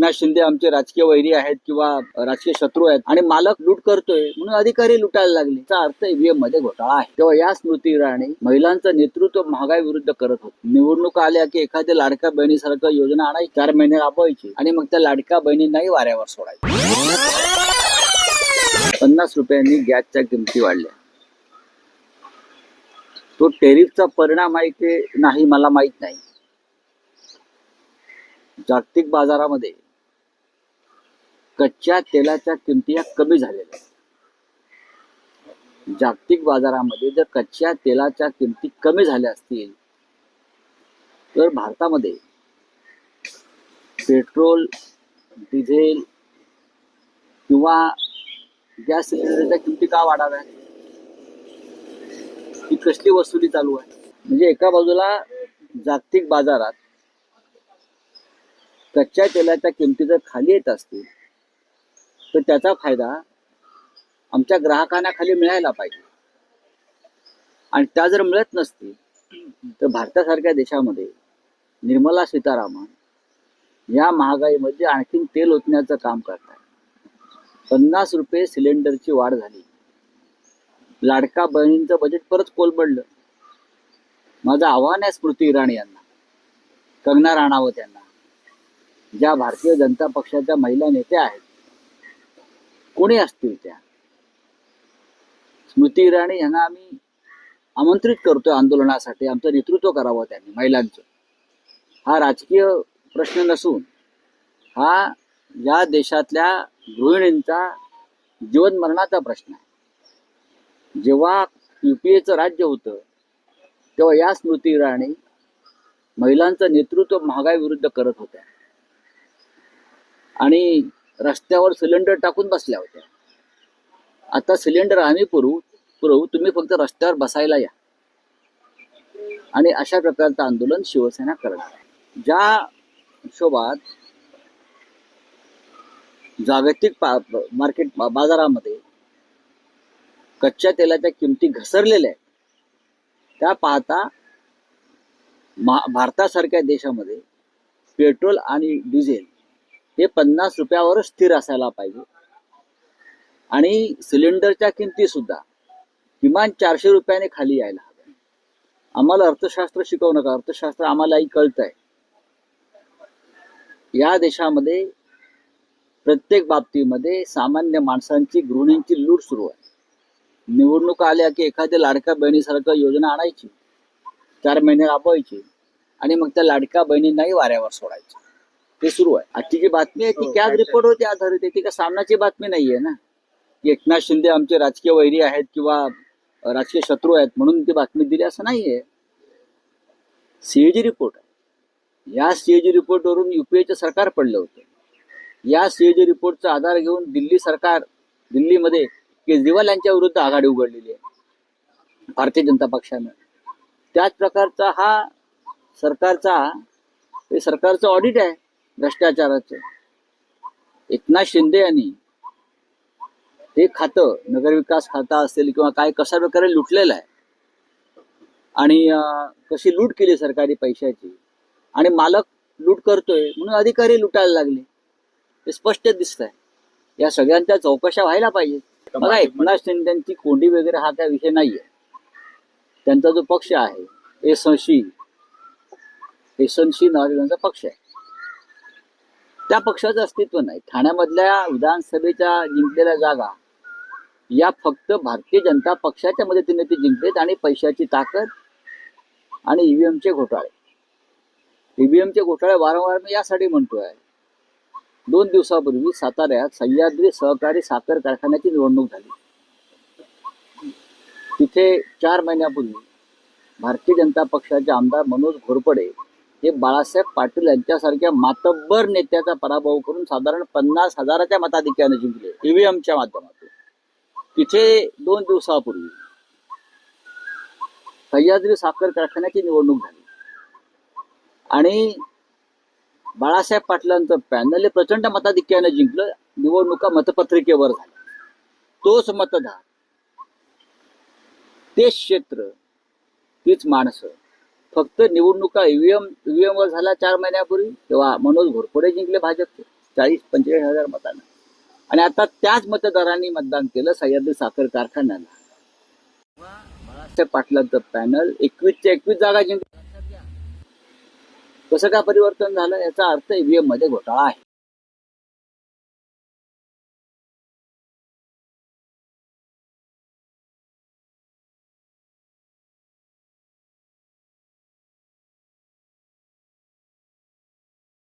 एकनाथ शिंदे आमचे राजकीय वैरी आहेत किंवा राजकीय शत्रू आहेत आणि मालक लूट करतोय म्हणून अधिकारी लुटायला लागले. त्याचा अर्थ ईव्हीएममध्ये घोटाळा आहे. तेव्हा या स्मृती इराणी महिलांचं नेतृत्व महागाई विरुद्ध करत होते. निवडणुका आल्या की एखाद्या लाडक्या बहिणीसारखं योजना आणायची. चार महिने राबवायची आणि मग त्या लाडक्या बहिणींनाही वाऱ्यावर सोडायची. पन्नास रुपयांनी गॅसच्या किमती वाढल्या. तो टेरिफचा परिणाम आहे की नाही मला माहीत नाही. जागतिक बाजारामध्ये कच्च्या तेलाच्या किमती या कमी झालेल्या आहेत. जागतिक बाजारामध्ये जर कच्च्या तेलाच्या किमती कमी झाल्या असतील तर भारतामध्ये पेट्रोल डिझेल किंवा गॅस सिलेंडरच्या किमती का वाढाव्या ही कसली वसुली चालू आहे? म्हणजे एका बाजूला जागतिक बाजारात कच्च्या तेलाच्या किमती जर खाली येत असतील तर त्याचा फायदा आमच्या ग्राहकांना खाली मिळायला पाहिजे. आणि त्या जर मिळत नसतील तर भारतासारख्या देशामध्ये निर्मला सीतारामन या महागाईमध्ये आणखीन तेल ओतण्याचं काम करतात. पन्नास रुपये सिलेंडरची वाढ झाली. लाडका बहिणींचं बजेट परत कोलमडलं माझं आव्हान आहे स्मृती इराणी यांना कंगना राणावत यांना. ज्या भारतीय जनता पक्षाच्या महिला नेत्या आहेत कोणी असतील त्या? स्मृती इराणी यांना आम्ही आमंत्रित करतोय आंदोलनासाठी. आमचं नेतृत्व करावं त्यांनी महिलांचं. हा राजकीय प्रश्न नसून हा या देशातल्या गृहिणींचा जीवनमरणाचा प्रश्न आहे. जेव्हा युपीएचं राज्य होतं तेव्हा या स्मृती इराणी महिलांचं नेतृत्व महागाई विरुद्ध करत होत्या. आणि रस्त्यावर सिलेंडर टाकून बसल्या होत्या. आता सिलेंडर आम्ही पुरवू पुरवू तुम्ही फक्त रस्त्यावर बसायला या. आणि अशा प्रकारचं आंदोलन शिवसेना करत आहे. ज्या हिशोबात जागतिक पा मार्केट बाजारामध्ये कच्च्या तेलाच्या किमती घसरलेल्या आहेत त्या पाहता मा- भारतासारख्या देशामध्ये पेट्रोल आणि डिझेल हे पन्नास रुपयावरच स्थिर असायला पाहिजे. आणि सिलेंडरच्या किमती सुद्धा किमान चारशे रुपयाने खाली यायला हव्या. आम्हाला अर्थशास्त्र शिकवू नका. अर्थशास्त्र आम्हालाही कळत आहे या देशामध्ये प्रत्येक बाबतीमध्ये सामान्य माणसांची गृहिणींची लूट सुरू आहे. निवडणुका आल्या की एखाद्या लाडक्या बहिणीसारखं योजना आणायची. चार महिने राबवायची. आणि मग त्या लाडक्या बहिणींनाही वाऱ्यावर सोडायचं. ते सुरू आहे. आजची जी बातमी आहे ती कॅग रिपोर्टवरती आधारित आहे. ती का सामनाची बातमी नाहीये ना. की एकनाथ शिंदे आमचे राजकीय वैरी आहेत किंवा राजकीय शत्रू आहेत म्हणून ती बातमी दिली असं नाहीये. सीएजी रिपोर्ट आहे. या सीएजी रिपोर्टवरून युपीएचं सरकार पडलं होतं. या सीएजी रिपोर्टचा आधार घेऊन दिल्ली सरकार दिल्लीमध्ये केजरीवाल यांच्या विरुद्ध आघाडी उघडलेली आहे. भारतीय जनता पक्षानं. त्याच प्रकारचा हा सरकारचा हे सरकारचं ऑडिट आहे. भ्रष्टाचाराचं. एकनाथ शिंदे यांनी हे खातं नगरविकास खातं असेल किंवा काय कशा प्रकारे लुटलेलं आहे आणि कशी लूट केली सरकारी पैशाची आणि मालक लूट करतोय म्हणून अधिकारी लुटायला लागले. हे स्पष्ट दिसत आहे या सगळ्यांच्या चौकशा व्हायला पाहिजेत. बघा एकनाथ शिंदेची कोंडी वगैरे हा काय विषय नाहीये. त्यांचा जो पक्ष आहे एसशी एसनशी नावाचा पक्ष आहे. त्या पक्षाचं अस्तित्व नाही. ठाण्यामधल्या विधानसभेच्या जिंकलेल्या जागा या फक्त भारतीय जनता पक्षाच्या मदतीने ते जिंकलेत आणि पैशाची ताकद आणि ईव्हीएमचे घोटाळे. ईव्हीएमचे घोटाळे वारंवार मी यासाठी म्हणतोय. दोन दिवसापूर्वी साताऱ्यात सह्याद्री सहकारी साखर कारखान्याची निवडणूक झाली. तिथे चार महिन्यापूर्वी भारतीय जनता पक्षाचे आमदार मनोज घोरपडे हे बाळासाहेब पाटील यांच्यासारख्या मातब्बर नेत्याचा पराभव करून साधारण पन्नास हजाराच्या मताधिक्याने जिंकले. ईव्हीएमच्या माध्यमातून. तिथे दोन दिवसापूर्वी सह्याद्री साखर कारखान्याची निवडणूक झाली. आणि बाळासाहेब पाटलांचं पॅनल हे प्रचंड मताधिक्याने जिंकलं. निवडणुका मतपत्रिकेवर झाल्या. तोच मतदार तेच क्षेत्र तीच माणसं फक्त निवडणुका ईव्हीएम ईव्हीएम वर झाल्या चार महिन्यापूर्वी तेव्हा मनोज घोरपडे जिंकले भाजपचे चाळीस पंचेचाळीस हजार मतांना. आणि आता त्याच मतदारांनी मतदान केलं सह्याद्री साखर कारखान्याला. बाळासाहेब पाटलांचं पॅनल एकवीसच्या एकवीस जागा जिंकलं कसं काय परिवर्तन झालं? याचा अर्थ ईव्हीएममध्ये घोटाळा आहे.